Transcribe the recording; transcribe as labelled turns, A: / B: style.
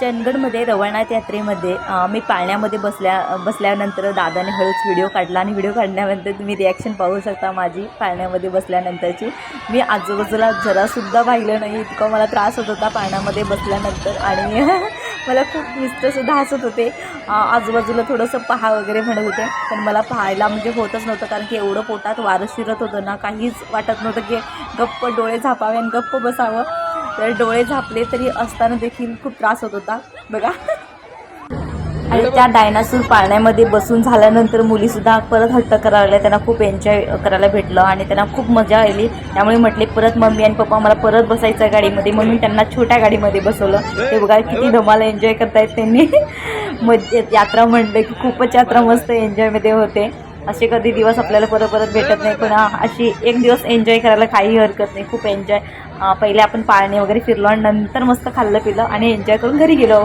A: चंदगडमध्ये रवळनाथ यात्रेमध्ये मी पाळण्यामध्ये बसल्या बसल्यानंतर दादाने हळूच व्हिडिओ काढला आणि व्हिडिओ काढल्यानंतर तुम्ही रिॲक्शन पाहू शकता माझी पाळण्यामध्ये बसल्यानंतरची. मी आजूबाजूला जरासुद्धा पाहिलं नाही इतका मला त्रास होत होता पाळण्यामध्ये बसल्यानंतर आणि मला खूप मिस्टरसुद्धा हसत होते. आजूबाजूला थोडंसं पहा वगैरे म्हणत होते पण मला पाहायला म्हणजे होतच नव्हतं कारण की एवढं पोटात वारं शिरत होतं ना काहीच वाटत नव्हतं की गप्प डोळे झापावे आणि गप्प बसावं. तर डोळे झापले तरी असताना देखील खूप त्रास होत होता. बघा. आणि त्या डायनासूर पाळण्यामध्ये बसून झाल्यानंतर मुलीसुद्धा परत हट्ट करायला त्यांना खूप एन्जॉय करायला भेटलं आणि त्यांना खूप मजा आली. त्यामुळे म्हटले परत मम्मी आणि पप्पा मला परत बसायचं गाडीमध्ये. म्हणून त्यांना छोट्या गाडीमध्ये बसवलं. ते बघा किती धमाला एन्जॉय करतायत त्यांनी. मज यात्रा म्हणलं की खूपच यात्रा मस्त एन्जॉयमध्ये होते. असे कधी दिवस आपल्याला परत परत भेटत नाही. पण अशी एक दिवस एन्जॉय करायला काही हरकत नाही. खूप एन्जॉय पहिले आपण पाळणे वगैरे फिरलो आणि नंतर मस्त खाल्लं पिलं आणि एन्जॉय करून घरी गेलो.